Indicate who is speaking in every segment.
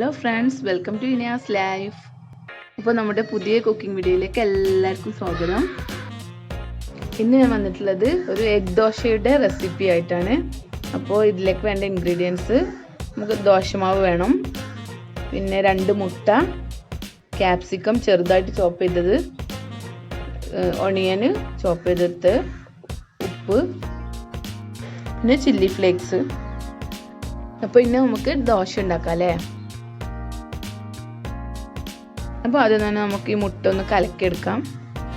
Speaker 1: Hello friends welcome to Iniyas life ഇപ്പോൾ നമ്മുടെ പുതിയ കുക്കിംഗ് വീഡിയോയിലേക്ക് എല്ലാവർക്കും സ്വാഗതം. ഇന്ന് ഞാൻ വന്നിട്ടുള്ളത് ഒരു എഗ് ദോശയുടെ റെസിപ്പി ആയിട്ടാണ്. അപ്പോൾ ഇതിലേക്ക് വേണ്ട ഇൻഗ്രീഡിയൻസ് നമുക്ക് ദോശമാവ് വേണം. പിന്നെ രണ്ട് മുട്ട ക്യാപ്സിക്കം ചെറുതായിട്ട് ചോപ്പ് ചെയ്തത് ഒണിയന് ചോപ്പ് ചെയ്തെടുത്ത് ഉപ്പ് പിന്നെ ചില്ലി ഫ്ലേക്സ് അപ്പോൾ ഇന്ന് നമുക്ക് ദോശ ഉണ്ടാക്കാം അല്ലേ? അപ്പോൾ ആദ്യം തന്നെ നമുക്ക് ഈ മുട്ട ഒന്ന് കലക്കിയെടുക്കാം.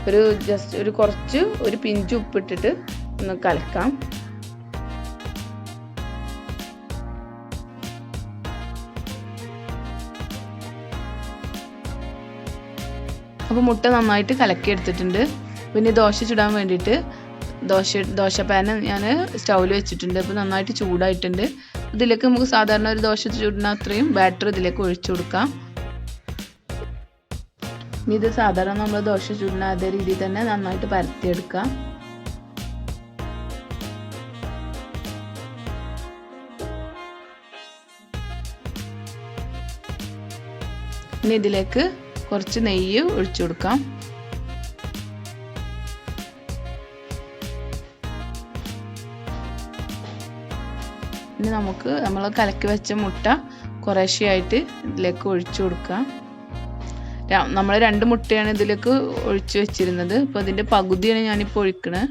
Speaker 1: ഒരു ജസ്റ്റ് ഒരു കുറച്ച് ഒരു പിഞ്ച് ഉപ്പിട്ടിട്ട് ഒന്ന് കലക്കാം. അപ്പോൾ മുട്ട നന്നായിട്ട് കലക്കി എടുത്തിട്ടുണ്ട് പിന്നെ ദോശ ചുടാൻ വേണ്ടിയിട്ട് ദോശ ദോശ പാന ഞാൻ സ്റ്റൗവിൽ വെച്ചിട്ടുണ്ട്. അപ്പോൾ നന്നായിട്ട് ചൂടായിട്ടുണ്ട്. ഇതിലേക്ക് നമുക്ക് സാധാരണ ഒരു ദോശ ചുടുന്ന അത്രയും ബാറ്റർ ഇതിലേക്ക് ഒഴിച്ചു കൊടുക്കാം. ഇനി ഇത് സാധാരണ നമ്മൾ ദോശ ചുടുന്ന അതേ രീതിയിൽ തന്നെ നന്നായിട്ട് പരത്തിയെടുക്കുക. ഇനി ഇതിലേക്ക് കുറച്ച് നെയ്യ് ഒഴിച്ചു കൊടുക്കാം. ഇനി നമുക്ക് നമ്മൾ കലക്കി വെച്ച മുട്ട കുറേശ്ശെയായിട്ട് ഇതിലേക്ക് ഒഴിച്ചു കൊടുക്കാം. നമ്മൾ രണ്ട് മുട്ടയാണ് ഇതിലേക്ക് ഒഴിച്ചു വെച്ചിരുന്നത്. അപ്പോൾ അതിന്റെ പകുതിയാണ് ഞാനിപ്പോൾ ഒഴിക്കണേ.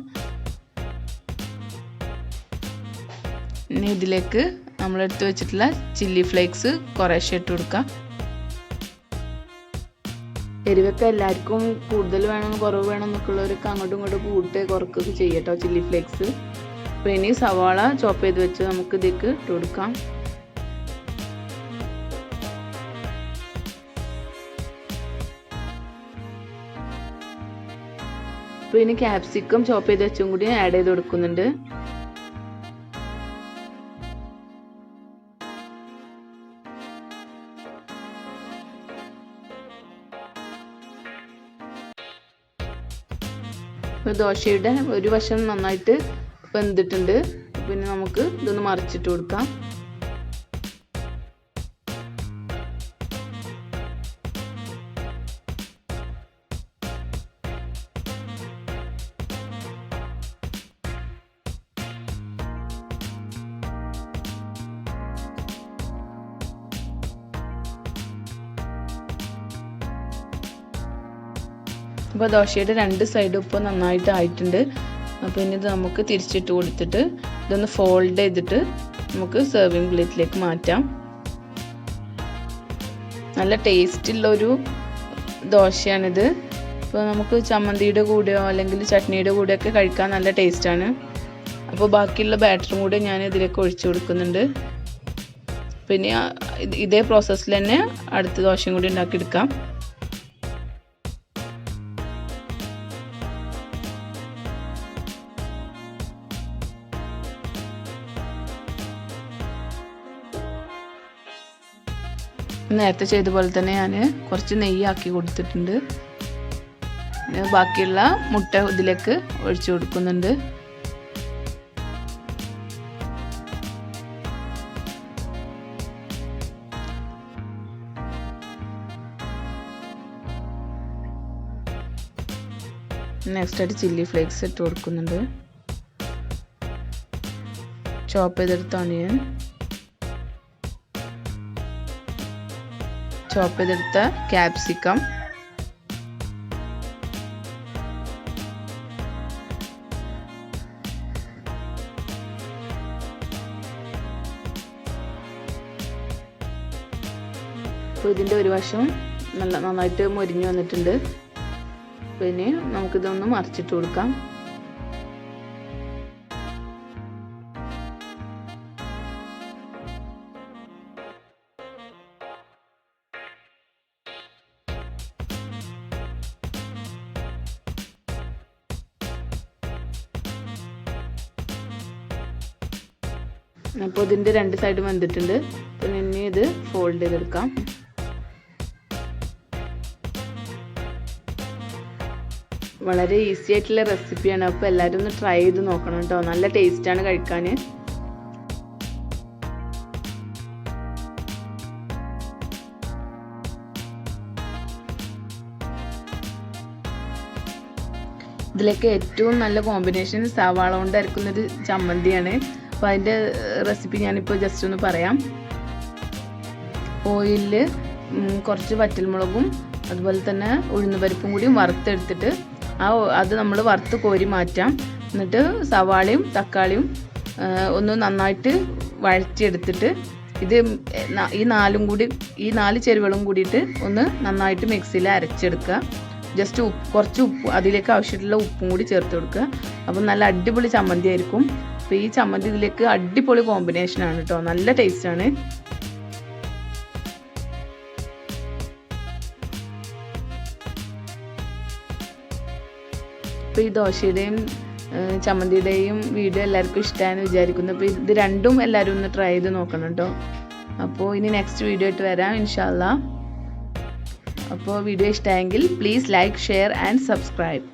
Speaker 1: ഇനി ഇതിലേക്ക് എടുത്തു വെച്ചിട്ടുള്ള ചില്ലി ഫ്ലേക്സ് കുറേശ്ശെ ഇട്ട് കൊടുക്കാം. എരിവൊക്കെ എല്ലാവർക്കും കൂടുതൽ വേണം കുറവ് വേണം എന്നൊക്കെ ഉള്ളവരൊക്കെ അങ്ങോട്ടും ഇങ്ങോട്ടും കൂട്ട് കുറക്കൊക്കെ ചെയ്യട്ടോ ചില്ലി ഫ്ലേക്സ് അപ്പോൾ ഇനി സവാള ചോപ്പ് ചെയ്ത് വെച്ച് നമുക്ക് ഇതിലേക്ക് ഇട്ട് കൊടുക്കാം. അപ്പോൾ ഇനി ക്യാപ്സിക്കം ചോപ്പ് ചെയ്ത് വെച്ചും കൂടി ആഡ് ചെയ്ത് കൊടുക്കുന്നുണ്ട്. ദോശയുടെ ഒരു വശം നന്നായിട്ട് വെന്തിട്ടുണ്ട്. പിന്നെ നമുക്ക് ഇതൊന്ന് മറിച്ചിട്ട് കൊടുക്കാം. അപ്പോൾ ദോശയുടെ രണ്ട് സൈഡും ഇപ്പോൾ നന്നായിട്ട് ആയിട്ടുണ്ട്. അപ്പോൾ ഇനി ഇത് നമുക്ക് തിരിച്ചിട്ട് കൊടുത്തിട്ട് ഇതൊന്ന് ഫോൾഡ് ചെയ്തിട്ട് നമുക്ക് സെർവിങ് പ്ലേറ്റിലേക്ക് മാറ്റാം. നല്ല ടേസ്റ്റുള്ളൊരു ദോശയാണിത്. ഇപ്പോൾ നമുക്ക് ചമ്മന്തിയുടെ കൂടെയോ അല്ലെങ്കിൽ ചട്നിയുടെ കൂടെയൊക്കെ കഴിക്കാൻ നല്ല ടേസ്റ്റാണ് അപ്പോൾ ബാക്കിയുള്ള ബാറ്ററും കൂടെ ഞാൻ ഇതിലേക്ക് ഒഴിച്ചു കൊടുക്കുന്നുണ്ട്. പിന്നെ ഇതേ പ്രോസസ്സിൽ തന്നെ അടുത്ത ദോശയും കൂടി ഉണ്ടാക്കിയെടുക്കാം. നേരത്തെ ചെയ്ത പോലെ തന്നെ ഞാൻ കുറച്ച് നെയ്യാക്കി കൊടുത്തിട്ടുണ്ട്. ബാക്കിയുള്ള മുട്ട ഇതിലേക്ക് ഒഴിച്ചു കൊടുക്കുന്നുണ്ട്. നെക്സ്റ്റ് ആയിട്ട് ചില്ലി ഫ്ലേക്സ് ഇട്ട് കൊടുക്കുന്നുണ്ട്. ചോപ്പ് ചെയ്തെടുത്ത ഓണിയൻ ചോപ്പ് ചെയ്തെടുത്ത ക്യാപ്സിക്കം അപ്പോൾ ഇതിന്റെ ഒരു വശം നല്ല നന്നായിട്ട് മുരിഞ്ഞു വന്നിട്ടുണ്ട്. പിന്നെ നമുക്കിതൊന്ന് മറിച്ചിട്ട് കൊടുക്കാം. അപ്പോൾ ഇതിന്റെ രണ്ട് സൈഡും വന്നിട്ടുണ്ട്. അപ്പം ഇനി ഇത് ഫോൾഡ് ചെയ്തെടുക്കാം. വളരെ ഈസി ആയിട്ടുള്ള റെസിപ്പിയാണ് അപ്പോൾ എല്ലാവരും ഒന്ന് ട്രൈ ചെയ്ത് നോക്കണം കേട്ടോ. നല്ല ടേസ്റ്റാണ് കഴിക്കാൻ. ഇതിലേക്ക് ഏറ്റവും നല്ല കോമ്പിനേഷൻ സവാള കൊണ്ടായിരിക്കുന്നൊരു ചമ്മന്തിയാണ്. അപ്പോൾ അതിന്റെ റെസിപ്പി ഞാനിപ്പോൾ ജസ്റ്റ് ഒന്ന് പറയാം. ഓയിലിൽ കുറച്ച് വറ്റൽമുളകും അതുപോലെ തന്നെ ഉഴുന്നുപരിപ്പും കൂടി വറുത്തെടുത്തിട്ട് ആ അത് നമ്മൾ വറുത്ത് കോരി മാറ്റാം. എന്നിട്ട് സവാളയും തക്കാളിയും ഒന്ന് നന്നായിട്ട് വഴറ്റിയെടുത്തിട്ട് ഇത് ഈ നാലും കൂടി ഈ നാല് ചേരുവകളും കൂടിയിട്ട് ഒന്ന് നന്നായിട്ട് മിക്സിയിൽ അരച്ചെടുക്കുക. ജസ്റ്റ് ഉപ്പ് കുറച്ച് ഉപ്പ് അതിലേക്ക് ആവശ്യമായിട്ടുള്ള ഉപ്പും കൂടി ചേർത്ത് കൊടുക്കുക. അപ്പം നല്ല അടിപൊളി ചമ്മന്തി ആയിരിക്കും. അപ്പോൾ ഈ ചമ്മന്തി ഇതിലേക്ക് അടിപൊളി കോമ്പിനേഷൻ ആണ് കേട്ടോ നല്ല ടേസ്റ്റാണ് അപ്പോൾ ഈ ദോശയുടെയും ചമ്മന്തിയുടെയും വീഡിയോ എല്ലാവർക്കും ഇഷ്ടമായെന്ന് വിചാരിക്കുന്നു. അപ്പോൾ ഇത് രണ്ടും എല്ലാവരും ഒന്ന് ട്രൈ ചെയ്ത് നോക്കണം കേട്ടോ അപ്പോൾ ഇനി നെക്സ്റ്റ് വീഡിയോ ആയിട്ട് വരാം ഇൻഷാല്ല അപ്പോൾ വീഡിയോ ഇഷ്ടമായെങ്കിൽ please like share and subscribe